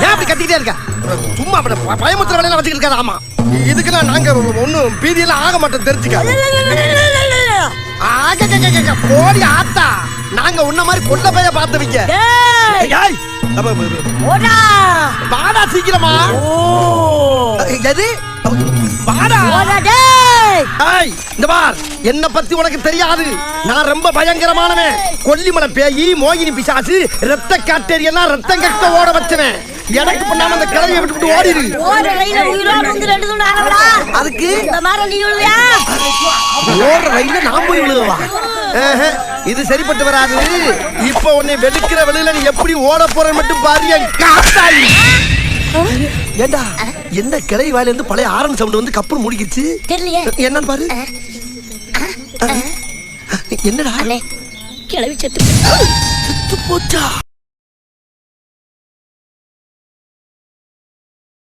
கத்திக்கிட்டே இருக்க? சும்மா அப்படி பயமுத்துற வேலையெல்லாம் வச்சுக்கிட்டு இருக்காது ஆமா. இதுக்கெல்லாம் நாங்க ஒன்றும் பீதியெல்லாம் ஆக மாட்டோம் தெரிஞ்சுக்க போடி ஆத்தா. நாங்க உன்ன மாதிரி கொண்ட பைய பார்த்தவங்க வாடா சீக்கிரமா. எது? வாடா. இந்த பார். என்ன பத்தி உனக்கு தெரியாது. நான் ரொம்ப பயங்கரமானவன். கொல்லிமலை பேயி மோகினி பிசாசு ரத்த காட்டேரி எல்லாம் ரத்தம் கட்ட ஓட வச்சவன். எனக்கு பண்ணாம அந்த கிளவியை விட்டுவிட்டு ஓடிடு. ஓட ரயில உயிரோட வந்து ரெண்டு துண்டு ஆகடா அதுக்கு? இந்த மாதிரி நீ விழுவியா? ஓடுற ரயில்ல நான் போய் விழுவா இது சரிப்பட்டு வராது. இப்ப உன்னை வெடுக்கிற வெளியில நீ எப்படி ஓட போற மட்டும் பாரு என் காத்தாடி ஏண்டா என்ன கிளை வாயில இருந்து பழைய ஆரன் சவுண்ட் வந்து கப்பல் முடிக்கிச்சு? என்னன்னு பாரு. என்னடா? கிளவி செத்து செத்து போச்சா?